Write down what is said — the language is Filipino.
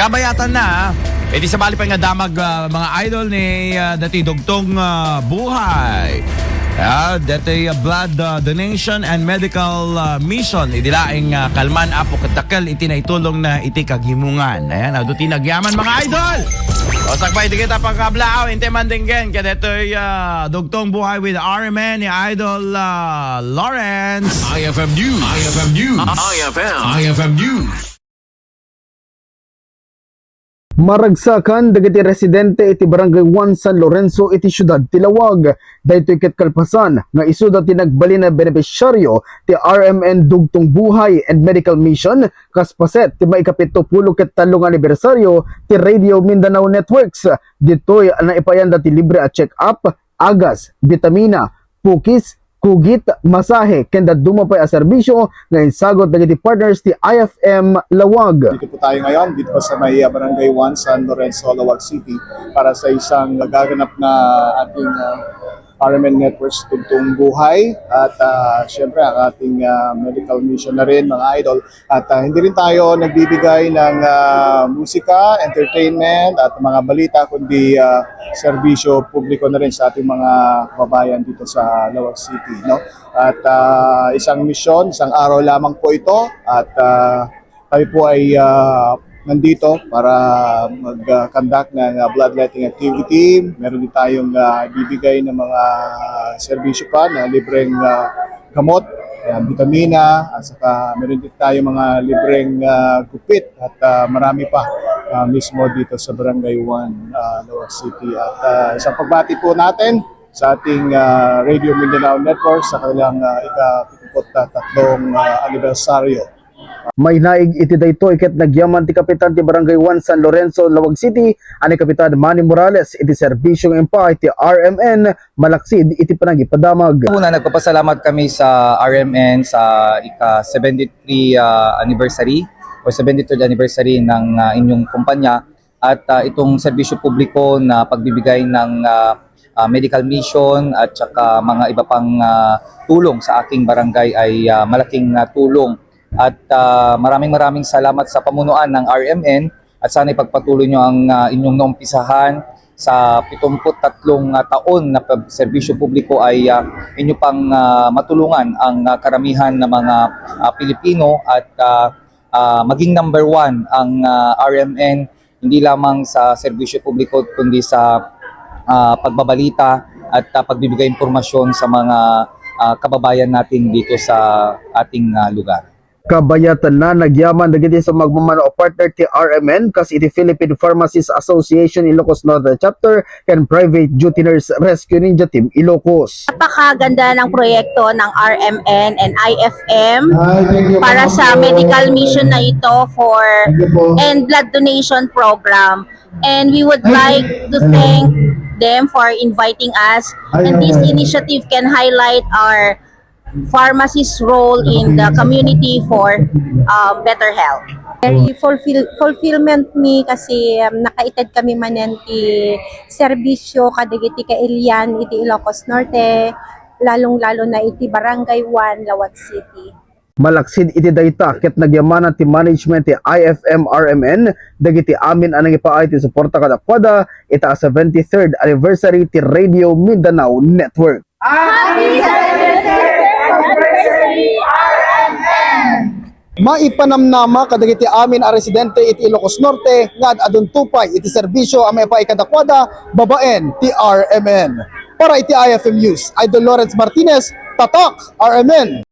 Kabayatan na, eh di sa bali pa nga damag ah, mga idol ni uh, dati dugtong ah, buhay. Yeah, dati ah, blood ah, donation and medical ah, mission idilaing uh, kalman apo katakal iti na itulong na iti kaghimungan. Ayan, ado tinagyaman mga idol. O sakbay di kita pagkablao inte man dinggen kada ah, dugtong buhay with RMN ni Idol ah, Lawrence. IFM News. IFM News. IFM. IFM News. Maragsakan dagiti residente iti barangay 1 San Lorenzo iti syudad Tilawag. Daytoy ket kalpasan nga isu dati nagbali na benepisyaryo ti RMN Dugtong Buhay and Medical Mission kaspaset ti maikapito pulo ket talong anibersaryo ti Radio Mindanao Networks. Ditoy na ipayan dati libre at check-up, agas, vitamina, pukis, kugit, masahe, kenda dumapay a serbisyo nga insagot dagiti partners ti IFM Lawag. Dito po tayo ngayon, dito po sa may uh, Barangay 1, San Lorenzo, Lawag City para sa isang gaganap na ating uh, RMN Networks Tugtong Buhay. At uh, syempre ang ating uh, medical mission na rin mga idol. At uh, hindi rin tayo nagbibigay ng uh, musika, entertainment at mga balita kundi uh, serbisyo publiko na rin sa ating mga kababayan dito sa Lawag City no? At uh, isang mission, isang araw lamang po ito. At uh, tayo po ay ah, nandito para mag-conduct ng ah, bloodletting activity. Meron din tayong ah, bibigay ng mga serbisyo pa na libreng ah, gamot, ayan, vitamina, at saka meron din tayong mga libreng ah, gupit at ah, marami pa ah, mismo dito sa Barangay 1, uh, Lower City. At ah, isang pagbati po natin sa ating ah, Radio Mindanao Network sa kanilang uh, ika-73 anibersaryo. May naig iti daytoy ket nagyaman ti kapitan ti barangay 1 San Lorenzo Lawag City ani kapitan Manny Morales iti serbisyong empay ti RMN malaksid iti panagipadamag. Una, nagpapasalamat kami sa RMN sa ika-73 uh, anniversary or 73rd anniversary ng uh, inyong kumpanya at uh, itong serbisyo publiko na pagbibigay ng uh, uh, medical mission at saka mga iba pang uh, tulong sa aking barangay ay uh, malaking uh, tulong at uh, maraming maraming salamat sa pamunuan ng RMN at sana ipagpatuloy nyo ang uh, inyong naumpisahan. Sa 73 uh, taon na serbisyo publiko ay uh, inyo pang uh, matulungan ang uh, karamihan ng mga uh, Pilipino. At uh, uh, maging number one ang uh, RMN hindi lamang sa serbisyo publiko kundi sa uh, pagbabalita at uh, pagbibigay impormasyon sa mga uh, kababayan natin dito sa ating uh, lugar. Kabayatan na nagyaman dagiti sa magmamano o partner ti RMN kas iti Philippine Pharmacists Association Ilocos Northern Chapter and Private Duty Nurse Rescue Ninja Team Ilocos. napakaganda ng proyekto ng RMN and IFM para sa medical mission na ito for and blood donation program. And we would like to thank them for inviting us. And this initiative can highlight our pharmacist role in the community for uh, better health. Very fulfill, fulfillment mi kasi um, nakaitad kami manen ti serbisyo kadagiti ka Ilian iti Ilocos Norte lalong-lalo na iti Barangay 1 Lawag City. Malaksid iti dayta ket nagyamanan ti management ti IFM RMN dagiti amin anang ipaay ti suporta kada kwada ita 73rd anniversary ti Radio Mindanao Network. Maipanamnama kadagiti amin a residente iti Ilocos Norte nga adun tupay iti serbisyo a may paikadakwada babaen ti RMN. Para iti IFM News, Idol Lawrence Martinez, Tatak RMN.